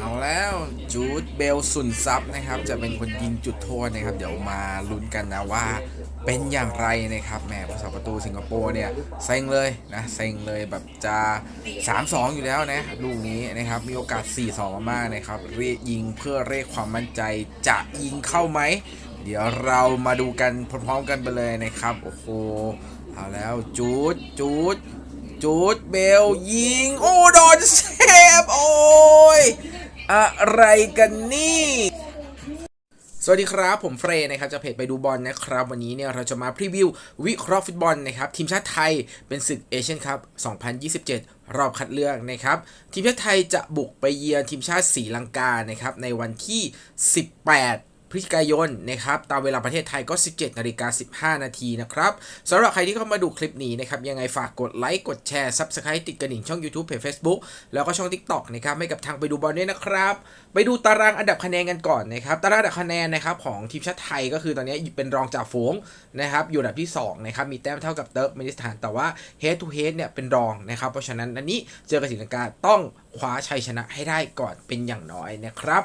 เอาแล้วจูดเบลสุนซับนะครับจะเป็นคนยิงจุดโทษนะครับ เดี๋ยวมาลุ้นกันนะว่าเป็นอย่างไรนะครับแหมผู้สาประตูสิงคโปร์เนี่ยเซ็งเลยนะเซ็งเลยแบบจะ 3-2 อยู่แล้วนะลูกนี้นะครับมีโอกาส 4-2 มากนะครับเรียกยิงเพื่อเรียกความมั่นใจจะยิงเข้าไหม เดี๋ยวเรามาดูกันพร้อมๆกันไปเลยนะครับโอ้โหเอาแล้วจูดจูดจูดเบลยิง โอ้โดนเซฟโอ้ย อะไรกันนี่ สวัสดีครับผมเฟรย์นะครับจะเพจไปดูบอลนะครับ วันนี้เนี่ยเราจะมาพรีวิววิเคราะห์ฟุตบอลนะครับทีมชาติไทยเป็นศึกเอเชียนคัพ2027รอบคัดเลือกนะครับ ทีมชาติไทยจะบุกไปเยือนทีมชาติศรีลังกานะครับในวันที่ 18 พฤศจิกายนนะครับตามเวลาประเทศไทยก็ 17นาฬิกา15 นาทีนะครับสำหรับใครที่เข้ามาดูคลิปนี้นะครับยังไงฝากกดไลค์กดแชร์ Subscribe ติดกระดิ่งช่อง YouTube เพจ Facebook แล้วก็ช่อง TikTok นะครับให้กับทางไปดูบอลด้วยนะครับ ไปดูตารางอันดับคะแนนกันก่อนนะครับตารางอันดับคะแนนนะครับของทีมชาติไทยก็คือตอนนี้เป็นรองจ่าฝูงนะครับอยู่อันดับที่2นะครับมีแต้มเท่ากับเติร์กเมนิสถาน แต่ว่า head to head เนี่ยเป็นรองนะครับเพราะฉะนั้นอันนี้เจอกับศรีลังกาต้องคว้าชัยชนะให้ได้ก่อนเป็นอย่างน้อยนะครับ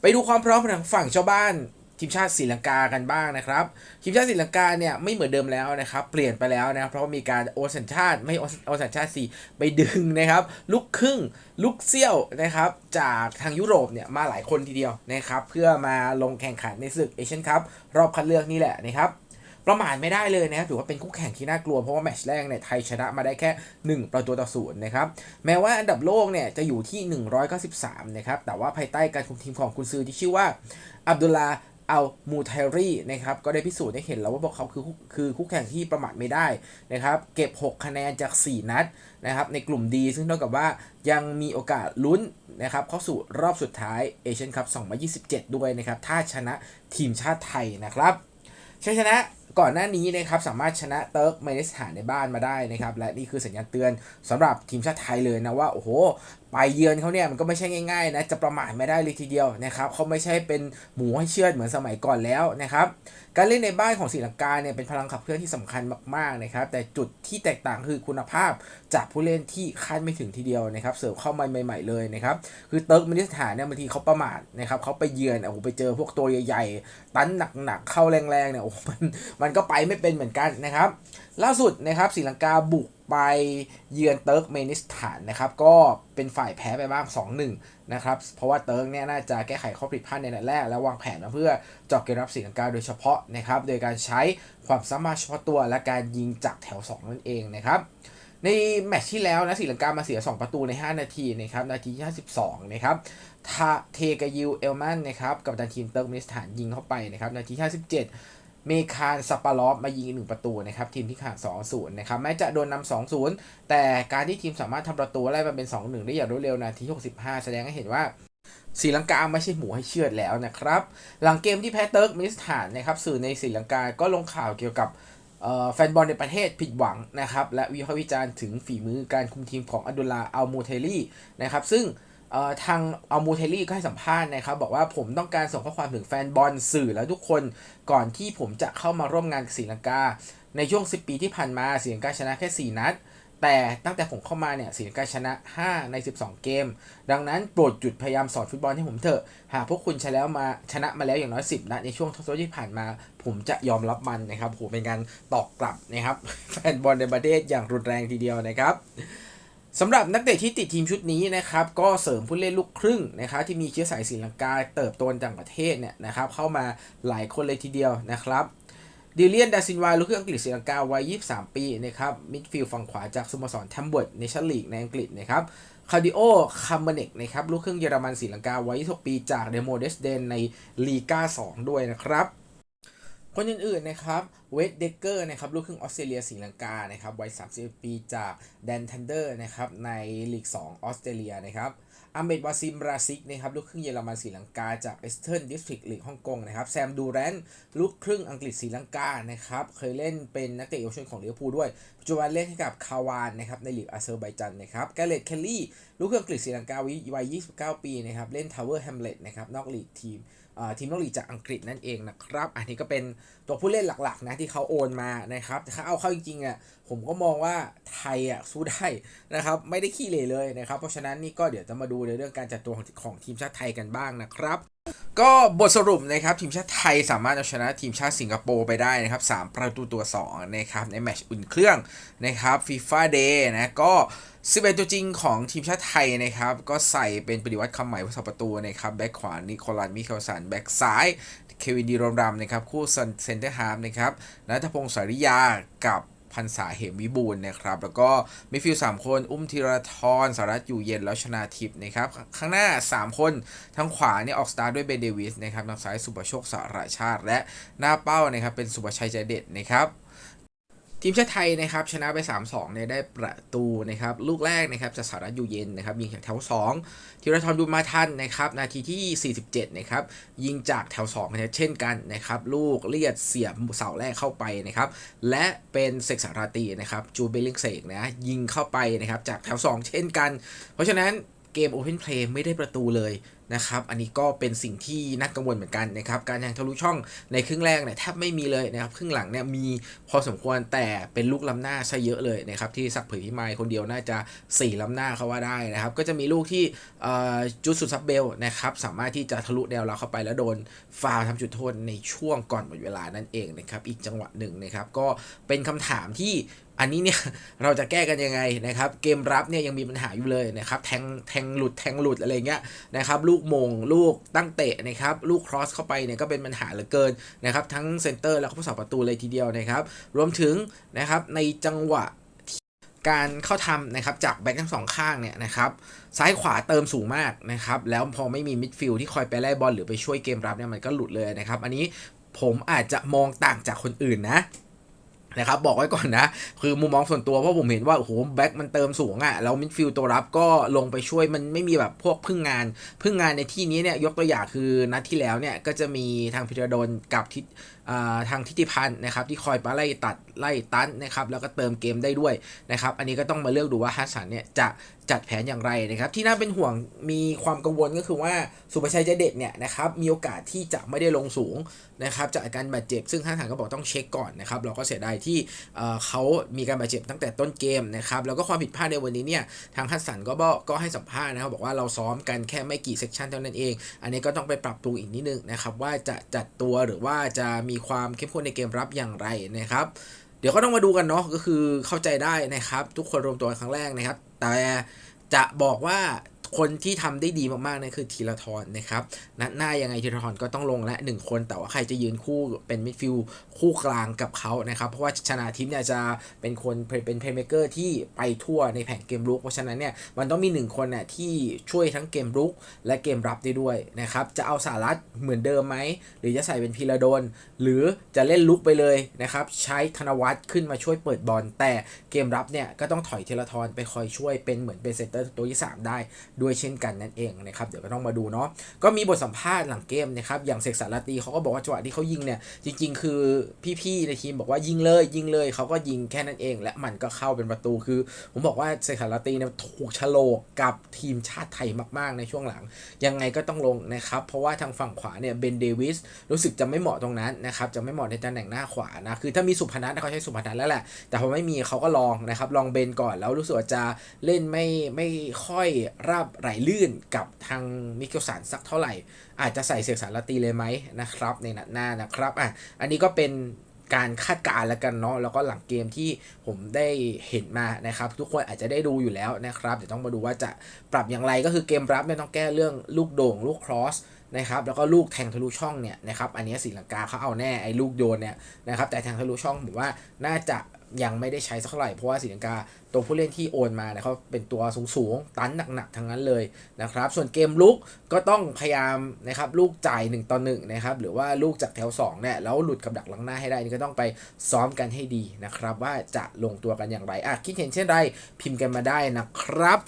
ไปดูความพร้อมของฝั่งชาวบ้านทีมชาติศรีลังกากันบ้างนะครับ ทีมชาติศรีลังกาเนี่ยไม่เหมือนเดิมแล้วนะครับ เปลี่ยนไปแล้วนะ เพราะมีการโอสัญชาติไม่โอสัญชาติสีไปดึงนะครับลูกครึ่งลูกเซี่ยวนะครับ จากทางยุโรปเนี่ยมาหลายคนทีเดียวนะครับ เพื่อมาลงแข่งขันในศึกเอเชียนคัพรอบคัดเลือกนี่แหละนะครับ ประมาทไม่ได้เลยนะครับถือว่าเป็นคู่แข่งที่น่ากลัวเพราะว่าแมตช์แรกเนี่ยไทยชนะมาได้แค่ 1 ประตูต่อศูนย์นะครับแม้ว่าอันดับโลกเนี่ยจะอยู่ที่ 193 นะครับแต่ว่าภายใต้การคุมทีมของคุณซือที่ชื่อว่าอับดุลลาอัลมูไทรีนะครับก็ได้พิสูจน์ให้เห็นแล้วว่าพวกเขาคือคือคู่แข่งที่ประมาทไม่ได้นะครับเก็บ 6 คะแนนจาก 4 นัดนะครับในกลุ่มดีซึ่งเท่ากับว่ายังมีโอกาสลุ้นนะครับเข้าสู่รอบสุดท้ายเอเชียนคัพ 2027 ด้วยนะครับถ้าชนะทีมชาติไทยนะครับชัยชนะ ก่อนหน้านี้นะครับสามารถชนะเติร์กเมนิสถานในบ้านมาได้นะครับและนี่คือสัญญาณเตือนสำหรับทีมชาติไทยเลยนะว่าโอ้โหไปเยือนเขาเนี่ยมันก็ไม่ใช่ง่ายๆนะจะประมาทไม่ได้เลยทีเดียวนะครับเขาไม่ใช่เป็นหมูให้เชื่อดเหมือนสมัยก่อนแล้วนะครับการเล่นในบ้านของศรีลังกาเนี่ยเป็นพลังขับเคลื่อนที่สำคัญมากๆนะครับแต่จุดที่แตกต่างคือคุณภาพจากผู้เล่นที่คาดไม่ถึงทีเดียวนะครับเสิร์ฟเข้ามาใหม่ๆเลยนะครับคือเติร์กเมนิสถานเนี่ยบางทีเขาประมาทนะครับเขาไปเยือนโอ้โหไปเจอพวกตัวใหญ่ๆ ตันหนักๆเข้าแรงๆเนี่ยโอ้โหมันมันก็ไปไม่เป็นเหมือนกันนะครับ ล่าสุดนะครับศรีลังกาบุกไปเยือนเติร์กเมนิสถานนะครับ ก็เป็นฝ่ายแพ้ไปบ้าง 2-1 นะครับ เพราะว่าเติร์กเนี่ยน่าจะแก้ไขข้อผิดพลาดในนัดแรก และวางแผนมาเพื่อจาะเกมรับศรีลังกาโดยเฉพาะนะครับ โดยการใช้ความสามารถเฉพาะตัวและการยิงจากแถว 2 นั่นเองนะครับ ในแมตช์ที่แล้วนะศรีลังกามาเสีย 2 ประตูใน 5 นาทีนะครับ นาทีที่52 นะครับทาเทกายิวเอลแมนนะครับ กับตันทีมเติร์กเมนิสถานยิงเข้าไปนะครับ นาทีที่57 เมคานสปาลอฟมายิงอีกหนึ่งประตูนะครับทีมที่ขาด2-0นะครับแม้จะโดนนำ2-0 แต่การที่ทีมสามารถทำประตูไล่มาเป็น 2-1 ได้อย่างรวดเร็วนาที65 แสดงให้เห็นว่าศรีลังกาไม่ใช่หมูให้เชือดแล้วนะครับ หลังเกมที่แพ้เติร์กเมนิสถานนะครับสื่อในศรีลังกาก็ลงข่าวเกี่ยวกับแฟนบอลในประเทศผิดหวังนะครับและวิพากษ์วิจารณ์ถึงฝีมือการคุมทีมของอดุลลาอัลมูเทลี่นะครับซึ่ง ทางอัลมูเทลลี่ก็ให้สัมภาษณ์นะครับ บอกว่าผมต้องการส่งข้อความถึงแฟนบอลสื่อและทุกคนก่อนที่ผมจะเข้ามาร่วมงานกับศรีลังกา ในช่วง 10 ปีที่ผ่านมาศรีลังกาชนะแค่ 4 นัด แต่ตั้งแต่ผมเข้ามาเนี่ยศรีลังกาชนะ 5 ใน 12 เกม ดังนั้นโปรดหยุดพยายามสอนฟุตบอลให้ผมเถอะ หากพวกคุณชนะแล้วมาชนะมาแล้วอย่างน้อย 10 นัดในช่วงทศวรรษที่ผ่านมา ผมจะยอมรับมันนะครับโหเป็นการตอกกลับนะครับแฟนบอลในประเทศอย่างรุนแรงทีเดียวนะครับ สำหรับนักเตะที่ติดทีมชุดนี้นะครับก็เสริมผู้เล่นลูกครึ่งนะครับที่มีเชื้อสายศรีลังกาเติบโตนต่างประเทศเนี่ยนะครับเข้ามาหลายคนเลยทีเดียวนะครับดิเลียนดาซินวาลูกครึ่งอังกฤษศรีลังกาวัย 23 ปีนะครับมิดฟิลด์ฝั่งขวาจากสโมสรแทมเบิร์ดในชั้นลีกในอังกฤษนะครับคาร์ดิโอคัมเบเนกนะครับลูกครึ่งเยอรมันศรีลังกาวัย26ปีจากเดโมเดสเดนในลีกา2ด้วยนะครับ คนอื่นๆนะครับเวดเดเกอร์นะครับลูกครึ่งออสเตรเลียศรีลังกานะครับวัย31ปีจากแดนทันเดอร์นะครับในลีก 2 ออสเตรเลียนะครับอเมดวาซิมราซิกนะครับลูกครึ่งเยอรมันศรีลังกาจากเอสเทิร์นดิสทริกลีกฮ่องกงนะครับแซมดูแรนลูกครึ่งอังกฤษศรีลังกานะครับเคยเล่นเป็นนักเตะเยาวชนของลิเวอร์พูลด้วยปัจจุบันเล่นให้กับคาวานนะครับในลีกอาเซอร์ไบจันนะครับแกเรตเคลลี่ลูกครึ่งอังกฤษศรีลังกาวัย29 ปีนะครับเล่นทาวเวอร์แฮมเล็ตนะครับนอกลีกทีม ทีมนักลีจากอังกฤษนั่นเองนะครับ อันนี้ก็เป็นตัวผู้เล่นหลักๆนะที่เขาโอนมานะครับแต่ถ้าเอาเข้าจริงๆอะผมก็มองว่าไทยอะสู้ได้นะครับไม่ได้ขี้เลยเลยนะครับ เพราะฉะนั้นนี่ก็เดี๋ยวจะมาดูในเรื่องการจัดตัวของของทีมชาติไทยกันบ้างนะครับ ก็บทสรุปนะครับทีมชาติไทยสามารถเอาชนะทีมชาติสิงคโปร์ไปได้นะครับ3ประตูตัว2นะครับในแมตช์อุ่นเครื่องนะครับฟีฟ่าเดย์นะก็11ตัวจริงของทีมชาติไทยนะครับ ก็ใส่เป็นปฏิวัติคำใหม่ผู้สประตูนะครับแบ็คขวานิโคลัสมิเคลสันแบ็คซ้ายเควินดีโรมรำนะครับคู่เซนเตอร์ฮาร์ฟนะครับนัทพงศ์สาริยากับ พันษาเหมวิบูลย์นะครับ แล้วก็มิฟิลสามคน อุ้มธีรทรสารัตอยู่เย็นแล้วชนาทิพย์นะครับ ข้างหน้า 3 คนทางขวาเนี่ยออกสตาร์ด้วยเบนเดวิสนะครับทางซ้ายสุประโชคสารชาติ และหน้าเป้านะครับเป็นสุประชัยใจเด็ดนะครับ ทีมชาติไทยนะครับชนะไป 3-2เนี่ยได้ประตูนะครับลูกแรกนะครับจากสหรัฐอยู่เย็นนะครับยิงจากแถว 2ธีรทรบุญมาทันนะครับนาทีที่ 47นะครับยิงจากแถว2นะเช่นกันนะครับลูกเลียดเสียบเสาแรกเข้าไปนะครับและเป็นเซกสาราตีนะครับจูเบลิงเซกนะยิงเข้าไปนะครับจากแถว 2 เช่นกัน เพราะฉะนั้นเกม Open Play ไม่ได้ประตูเลย นะครับ อันนี้ก็เป็นสิ่งที่น่ากังวลเหมือนกันนะครับ การแทงทะลุช่องในครึ่งแรกเนี่ยแทบไม่มีเลยนะครับ ครึ่งหลังเนี่ยมีพอสมควรแต่เป็นลูกล้ำหน้าซะเยอะเลยนะครับ ที่สักเผยพิมายคนเดียวน่าจะ 4 ล้ำหน้าเขาว่าได้นะครับ ก็จะมีลูกที่จุดสุดซับเบลนะครับ สามารถที่จะทะลุแนวเราเข้าไปแล้วโดนฟาวทำจุดโทษในช่วงก่อนหมดเวลานั่นเองนะครับ อีกจังหวะหนึ่งนะครับ ก็เป็นคำถามที่อันนี้เนี่ยเราจะแก้กันยังไงนะครับ เกมรับเนี่ยยังมีปัญหาอยู่เลยนะครับ แทงแทงหลุดแทงหลุดอะไรเงี้ยนะครับลููกมง ลูกตั้งเตะนะครับ ลูกครอสเข้าไปเนี่ยก็เป็นปัญหาเหลือเกินนะครับ ทั้งเซนเตอร์แล้วก็ผู้สาประตูเลยทีเดียวนะครับ รวมถึงนะครับในจังหวะการเข้าทำนะครับจากแบ็คทั้งสองข้างเนี่ยนะครับซ้ายขวาเติมสูงมากนะครับแล้วพอไม่มีมิดฟิลด์ที่คอยไปไล่บอลหรือไปช่วยเกมรับเนี่ยมันก็หลุดเลยนะครับ อันนี้ผมอาจจะมองต่างจากคนอื่นนะ นะครับบอกไว้ก่อนนะ คือมุมมองส่วนตัวเพราะผมเห็นว่าโอ้โหแบ็คมันเติมสูงอะ่ะแล้วมิดฟิลด์ตัวรับก็ลงไปช่วยมันไม่มีแบบพวกพึ่งงาน พึ่งงานในที่นี้เนี่ยยกตัวอย่างคือนัดที่แล้วเนี่ยก็จะมีทางพิรดลกับทิศทางทิติพันธ์นะครับที่คอยมาไล่ตัดไล่ตันนะครับแล้วก็เติมเกมได้ด้วยนะครับอันนี้ก็ต้องมาเลือกดูว่าฮัสสันเนี่ยจะจัดแผนอย่างไรนะครับที่น่าเป็นห่วงมีความกังวลก็คือว่าสุภชัยใจเด็ดเนี่ยนะครับมีโอกาสที่จะไม่ได้ลงสูงนะครับจากอาการบาดเจ็บซึ่งท่านทางก็บอกต้องเช็คก่อนนะครับเราก็เสียดายที่เขามีการบาดเจ็บตั้งแต่ต้นเกมนะครับแล้วก็ความผิดพลาดในวันนี้เนี่ยทางฮัสสันก็บอกก็ให้สัมภาษณ์นะครับบอกว่าเราซ้อมกันแค่ไม่กี่เซกชันเท่านั้นเอง อันนี้ก็ต้องไปปรับปรุงอีกนิดนึงนะครับว่าจะจัดตัวหรือว่าจะมีความเข้มข้นในเกมรับอย่างไรนะครับเดี๋ยวก็ต้องมาดูกันเนาะก็คือเข้าใจได้นะครับ ทุกคนรวมตัวครั้งแรกนะครับ แต่จะบอกว่า คนที่ทำได้ดีมากๆนั่นคือธีรทรนะครับ นัดหน้ายังไงธีรทรก็ต้องลงและ1คน แต่ว่าใครจะยืนคู่เป็นมิดฟิลคู่กลางกับเขานะครับ เพราะว่าชนะทิพย์เนี่ยจะเป็นคนเป็นเพลย์เมเกอร์ที่ไปทั่วในแผนเกมรุก เพราะฉะนั้นเนี่ยมันต้องมี 1 คนน่ยที่ช่วยทั้งเกมรุกและเกมรับได้ด้วยนะครับ จะเอาสารัตเหมือนเดิมไหม หรือจะใส่เป็นพีระดน หรือจะเล่นลุกไปเลยนะครับ ใช้ธนวัฒน์ขึ้นมาช่วยเปิดบอล แต่เกมรับเนี่ยก็ต้องถอยเทเลทรไปคอยช่วยเป็นเหมือนเป็นเซนเตอร์ตัวที่ 3 ได้ด้วยเช่นกันนั่นเองนะครับเดี๋ยวก็ต้องมาดูเนาะก็มีบทสัมภาษณ์หลังเกมนะครับอย่างเสกสารตีเขาก็บอกว่าจังหวะที่เขายิงเนี่ยจริง ๆ คือพี่ๆในทีมบอกว่ายิงเลยยิงเลยเขาก็ยิงแค่นั้นเอง และมันก็เข้าเป็นประตูคือ ผมบอกว่าเซคารตีเนี่ยถูกชะโลกกับทีมชาติไทยมาก ๆ ในช่วงหลัง ยังไงก็ต้องลงนะครับ เพราะว่าทางฝั่งขวาเนี่ยเบนเดวิสรู้สึกจะไม่เหมาะตรงนั้นนะครับจะไม่เหมาะในตำแหน่งหน้าขวานะคือถ้ามีสุพนัทเขาใช้สุพนัทแล้วแหละ แต่พอไม่มีเขาก็ลองนะครับลองเบนก่อนแล้วรู้สึกว่าจะเล่นไม่ไม่ค่อยราบไหลลื่นกับทางมิเกลสันสักเท่าไหร่ อาจจะใส่เสกสารลาตีเลยไหมนะครับ ในนัดหน้านะครับอะอันนี้ก็เป็นการคาดการณ์แล้วกันเนาะแล้วก็หลังเกมที่ผมได้เห็นมานะครับ ทุกคนอาจจะได้ดูอยู่แล้วนะครับ เดี๋ยวต้องมาดูว่าจะปรับอย่างไรก็คือเกมรับเนี่ยต้องแก้เรื่องลูกโด่งลูกครอส นะครับแล้วก็ลูกแทงทะลุช่องเนี่ยนะครับอันนี้สีลังกาเขาเอาแน่ไอ้ลูกโยนเนี่ยนะครับแต่แทงทะลุช่องผมว่าน่าจะยังไม่ได้ใช้สักเท่าไหร่เพราะว่าสีลังกาตัวผู้เล่นที่โอนมาเนี่ยเขาเป็นตัวสูงๆ ตันหนักๆทั้งนั้นเลยนะครับ ส่วนเกมลุกก็ต้องพยายามนะครับลูกจ่าย1ต่อ1นะครับหรือว่าลูกจากแถว2เนี่ยแล้วหลุดกับดักหลังหน้าให้ได้นี่ก็ต้องไปซ้อมกันให้ดีนะครับ ว่าจะลงตัวกันอย่างไรอะคิดเห็นเช่นไรพิมพ์กันมาได้นะครับ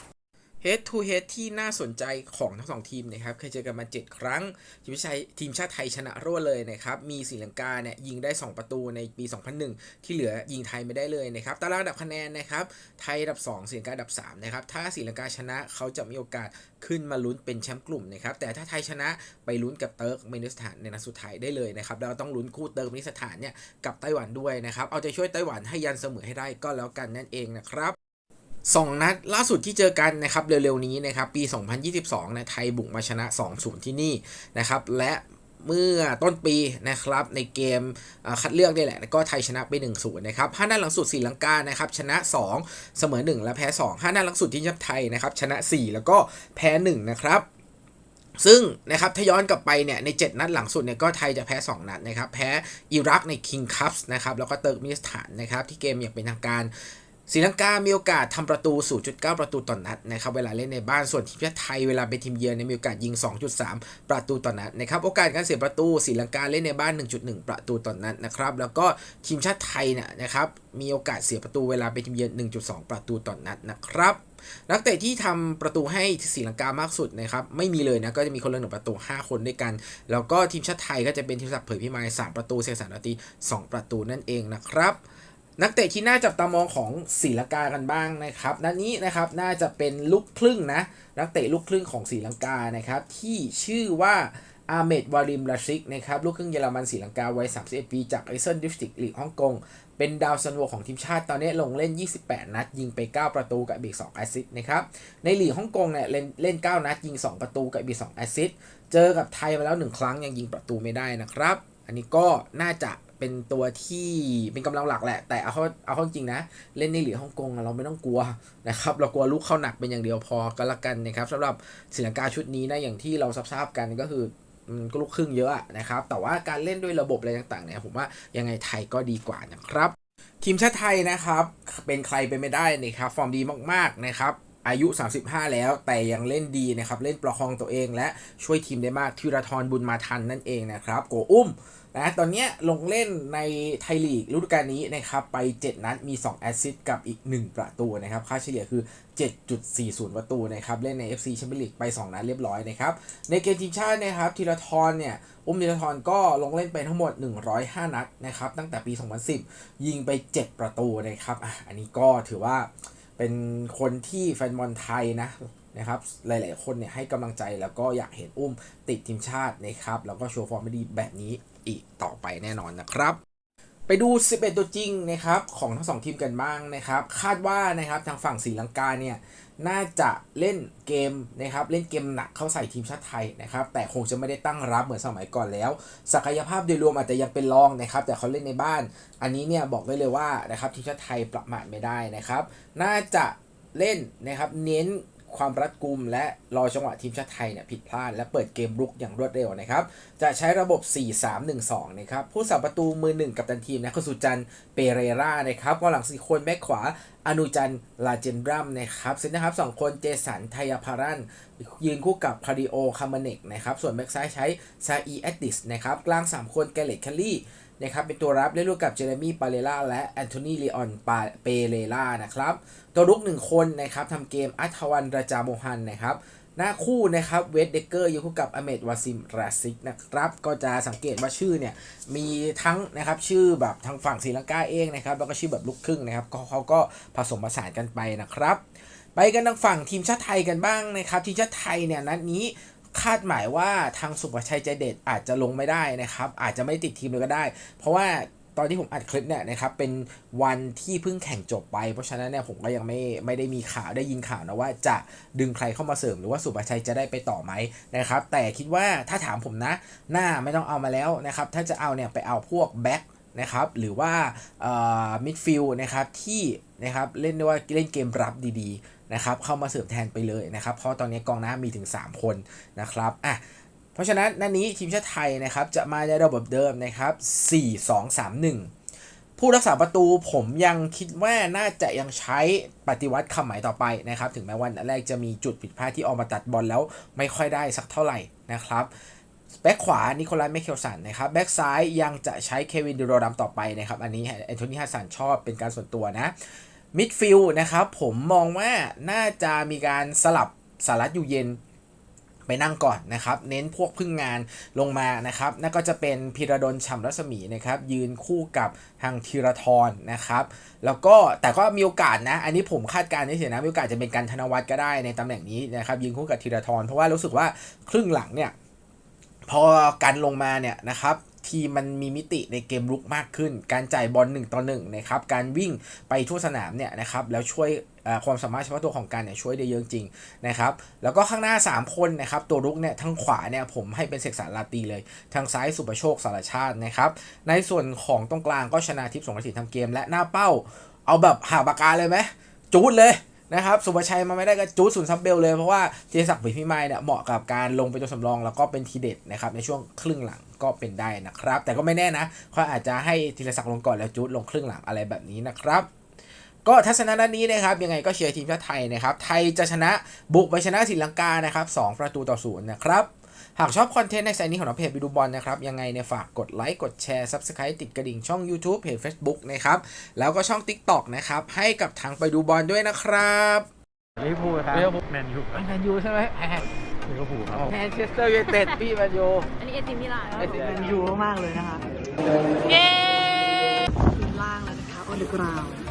Head to Head ที่น่าสนใจของทั้งสองทีมนะครับ เคยเจอกันมา 7 ครั้ง ทีมชาติทีมชาติไทยชนะรวดเลยนะครับ มีศรีลังกาเนี่ยยิงได้ 2 ประตูในปี 2001 ที่เหลือยิงไทยไม่ได้เลยนะครับ ตารางดับคะแนนนะครับ ไทยดับ 2ศรีลังกาดับ 3 นะครับ ถ้าศรีลังกาชนะเขาจะมีโอกาสขึ้นมาลุ้นเป็นแชมป์กลุ่มนะครับ แต่ถ้าไทยชนะไปลุ้นกับเติร์กเมนิสถานในนัดสุดท้ายได้เลยนะครับ เราต้องลุ้นคู่เติร์กเมนิสถานเนี่ยกับไต้หวันด้วยนะครับ เอาใจช่วยไต้หวันให้ยันเสมอให้ได้ก็แล้วกันนั่นเองนะครับ สองนัดล่าสุดที่เจอกันนะครับเร็วๆนี้นะครับปี 2022นะไทยบุกมาชนะ 2-0 ที่นี่นะครับและเมื่อต้นปีนะครับในเกมคัดเลือกนี่แหละก็ไทยชนะไป1-0นต์นะครับห้านัดหลังสุดศรีลังกานะครับชนะ 2 เสมอ 1 และแพ้ 2 5นัดหลังสุดที่ยับไทยนะครับชนะ 4 แล้วก็แพ้ 1 นะครับซึ่งนะครับถ้าย้อนกลับไปเนี่ยใน 7 นัดหลังสุดเนี่ยก็ไทยจะแพ้ 2 นัดนะครับแพ้อิรักใน King Cups นะครับแล้วก็เติร์กมินิสถานนะครับที่เกมอย่างเป็นทางการ ศรีลังกา มีโอกาสทำประตู 0.9 ประตูต่อนนัดนะครับ เวลาเล่นในบ้าน ส่วนทีมชาติไทย เวลาเป็นทีมเยือนเนี่ยมีโอกาสยิง 2.3 ประตูต่อนนัดนะครับ โอกาสการเสียประตูศรีลังกาเล่นในบ้าน 1.1 ประตูต่อนนัดนะครับ แล้วก็ทีมชาติไทยเนี่ยนะครับ มีโอกาสเสียประตูเวลาเป็นทีมเยือน 1.2 ประตูต่อนนัดนะครับนักเตะที่ทำประตูให้ศรีลังกามากสุดนะครับไม่มีเลยนะก็จะมีคนละหนึ่งประตู 5 คนด้วยกัน แล้วก็ทีมชาติไทยก็จะเป็นทีมศักดิ์เผยพิมาย3ประตูเซกสารนาตี2ประตูนั่นเองนะครับ นักเตะที่น่าจับตามองของศรีลังกากันบ้างนะครับนัดนี้นะครับน่าจะเป็นลูกครึ่งนะ นักเตะลูกครึ่งของศรีลังกานะครับที่ชื่อว่าอาเมดวาริมลาชิกนะครับลูกครึ่งเยอรมันศรีลังกาวัย 31 ปีจากไอเซนดิสติกลีกฮ่องกง เป็นดาวซันโวของทีมชาติตอนนี้ลงเล่น 28 นัด ยิงไป 9 ประตูกับอีก2แอสซิสต์นะครับในลีกฮ่องกงเนี่ยเล่นเล่น 9 นัด ยิง 2 ประตูกับอีก2แอสซิสต์เจอกับไทยมาแล้ว 1 ครั้งยังยิงประตูไม่ได้นะครับ อันนี้ก็น่าจะ เป็นตัวที่เป็นกำลังหลักแหละ แต่เอาเข้าเอาเข้าจริงนะ เล่นในหลีกฮ่องกงเราไม่ต้องกลัวนะครับ เรากลัวลูกเข้าหนักเป็นอย่างเดียวพอก็แล้วกันนะครับสำหรับศรีลังกาชุดนี้นะอย่างที่เราทราบกันก็คือก็ลูกครึ่งเยอะอะนะครับ แต่ว่าการเล่นด้วยระบบอะไรต่างๆเนี่ยผมว่ายังไงไทยก็ดีกว่านะครับ ทีมชาติไทยนะครับ เป็นใครไปไม่ได้นะครับฟอร์มดีมากๆนะครับอายุ 35 แล้วแต่ยังเล่นดีนะครับ เล่นประคองตัวเองและช่วยทีมได้มากธีรทรบุญมาทันนั่นเองนะครับ โกอุ้ม นะตอนนี้ลงเล่นในไทยลีกฤดูกาลนี้นะครับไป 7 นัดมี 2 แอสซิสต์กับอีก 1 ประตูนะครับ ค่าเฉลี่ยคือ 7.40 ประตูนะครับ เล่นใน FC แชมเปี้ยนลีกไป 2 นัดเรียบร้อยนะครับ ในเกมทีมชาตินะครับธีรทรเนี่ยอุ้มธีรทรก็ลงเล่นไปทั้งหมด 105 นัดนะครับตั้งแต่ปี 2010 ยิงไป 7 ประตูนะครับอันนี้ก็ถือว่าเป็นคนที่แฟนบอลไทยนะนะครับหลาย ๆ คนเนี่ยให้กำลังใจแล้วก็อยากเห็นอุ้มติดทีมชาตินะครับแล้วก็โชว์ฟอร์มไม่ดีแบบนี้ อีกต่อไปแน่นอนนะครับ ไปดู 11 ตัวจริงนะครับของทั้งสองทีมกันบ้างนะครับ คาดว่านะครับทางฝั่งศรีลังกาเนี่ยน่าจะเล่นเกมนะครับเล่นเกมหนักเข้าใส่ทีมชาติไทยนะครับแต่คงจะไม่ได้ตั้งรับเหมือนสมัยก่อนแล้ว ศักยภาพโดยรวมอาจจะยังเป็นรองนะครับแต่เขาเล่นในบ้าน อันนี้เนี่ยบอกได้เลยว่านะครับทีมชาติไทยประมาทไม่ได้นะครับ น่าจะเล่นนะครับเน้น ความรัดกุม และรอจังหวะทีมชาติไทยเนี่ยผิดพลาด และเปิดเกมรุกอย่างรวดเร็วนะครับ จะใช้ระบบ 4-3-1-2 นะครับ ผู้สับประตูมือหนึ่งกับตันทีมนะคือสุจันเปเรรานะครับกองหลังสี่คนแบ็คขวาอนุจันลาเจนรัมนะครับเซนนะครับสองคนเจสันไทยาพารันยืนคู่กับพาริโอคามาเนกนะครับส่วนแบ็คซ้ายใช้ซาอีแอดดิสนะครับกลาง 3 คนแกเลตแคลลี่ นะครับเป็นตัวรับเล่นร่วมกับเจเรมี่ปาเลล่าและแอนโทนีลีออนปาเปเรล่านะครับตัวรุกหนึ่งคนนะครับทำเกมอัธวันราจาโมฮันนะครับหน้าคู่นะครับเวสเดเกอร์อยู่คู่กับอเมดวาซิมราซิกนะครับก็จะสังเกตว่าชื่อเนี่ยมีทั้งนะครับชื่อแบบทางฝั่งศรีลังกาเองนะครับแล้วก็ชื่อแบบลูกครึ่งนะครับเขาก็ผสมผสานกันไปนะครับ ไปกันทางฝั่งทีมชาติไทยกันบ้างนะครับทีมชาติไทยเนี่ยนัดนี้ คาดหมายว่าทางสุภชัยใจเด็ดอาจจะลงไม่ได้นะครับ อาจจะไม่ติดทีมเลยก็ได้ เพราะว่าตอนที่ผมอัดคลิปเนี่ยนะครับเป็นวันที่เพิ่งแข่งจบไป เพราะฉะนั้นเนี่ยผมก็ยังไม่ไม่ได้มีข่าวได้ยินข่าวนะว่าจะดึงใครเข้ามาเสริมหรือว่าสุภชัยจะได้ไปต่อไหมนะครับ แต่คิดว่าถ้าถามผมนะ หน้าไม่ต้องเอามาแล้วนะครับ ถ้าจะเอาเนี่ยไปเอาพวกแบ็คนะครับหรือว่ามิดฟิลด์นะครับที่นะครับเล่นด้วยว่าเล่นเกมรับดีๆ นะครับเข้ามาเสริมแทนไปเลยนะครับ เพราะตอนนี้กองหน้ามีถึง 3 คนนะครับอะเพราะฉะนั้นนันนี้ทีมชาติไทยนะครับจะมาในระบบเดิมนะครับ 4-2-3-1 ผู้รักษาประตูผมยังคิดว่าน่าจะยังใช้ปฏิวัติคำหมายต่อไปนะครับ ถึงแม้วันแรกจะมีจุดผิดพลาดที่ออกมาตัดบอลแล้วไม่ค่อยได้สักเท่าไหร่นะครับแบ็กขวา นิโคลัสเมคเคลสันนะครับแบ็กซ้ายยังจะใช้เควินดูโรดัมต่อไปนะครับ อันนี้แอนโทนีฮัสันชอบเป็นการส่วนตัวนะ มิดฟิลด์นะครับผมมองว่าน่าจะมีการสลับสารัตอยู่เย็นไปนั่งก่อนนะครับ เน้นพวกพึ่งงานลงมานะครับ นั่นก็จะเป็นพีระดลฉ่ำรัศมีนะครับ ยืนคู่กับทางธีรทรนะครับ แล้วก็แต่ก็มีโอกาสนะ อันนี้ผมคาดการณ์เฉยๆนะมีโอกาสจะเป็นการธนวัฒน์ก็ได้ในตำแหน่งนี้นะครับ ยืนคู่กับธีรทรเพราะว่ารู้สึกว่าครึ่งหลังเนี่ยพอการลงมาเนี่ยนะครับ ทีมมันมีมิติในเกมรุกมากขึ้น การจ่ายบอลหนึ่งต่อหนึ่งนะครับ การวิ่งไปทั่วสนามเนี่ยนะครับ แล้วช่วยความสามารถเฉพาะตัวของการเนี่ยช่วยได้เยอะจริงนะครับ แล้วก็ข้างหน้า 3 คนนะครับ ตัวรุกเนี่ยทั้งขวาเนี่ยผมให้เป็นเสกสารลาตีเลย ทางซ้ายสุประโชคสารชาตินะครับ ในส่วนของตรงกลางก็ชนะทิพย์สงกระสินทำเกม และหน้าเป้า เอาแบบหาปากกาเลยไหมจูดเลย นะครับสุภชัยมาไม่ได้ก็จูดศูนย์ซับเบลเลย เพราะว่าเจศักดิ์ศรีพิมายเนี่ยเหมาะกับการลงเป็นตัวสำรอง แล้วก็เป็นทีเด็ดนะครับในช่วงครึ่งหลังก็เป็นได้นะครับ แต่ก็ไม่แน่นะเขาอาจจะให้ธีรศักดิ์ลงก่อนแล้วจูดลงครึ่งหลังอะไรแบบนี้นะครับก็ทัศนะนัดนี้นะครับยังไงก็เชียร์ทีมชาติไทยนะครับไทยจะชนะบุกไปชนะศรีลังกานะครับ2ประตูต่อศูนย์นะครับ หากชอบคอนเทนต์ในสายนี้ของน้องเพจไปดูบอลนะครับ ยังไงเนี่ยฝากกดไลค์กดแชร์ Subscribe ติดกระดิ่งช่อง YouTube เพจ Facebook นะครับ แล้วก็ช่อง TikTok นะครับ ให้กับทางไปดูบอลด้วยนะครับลิเวอร์พูลครับลิเวอร์พูลแมนยูแมนยูใช่ไหมลิเวอร์พูลครับแมนเชสเตอร์ยูไนเต็ดพี่แมนยูอันนี้ไอติมที่ร้านไอติมแมนยูมากๆเลยนะคะเย้ทีมล่างแล้วนะคะออนเดอะกราวแล้วก็อีกฝั่ง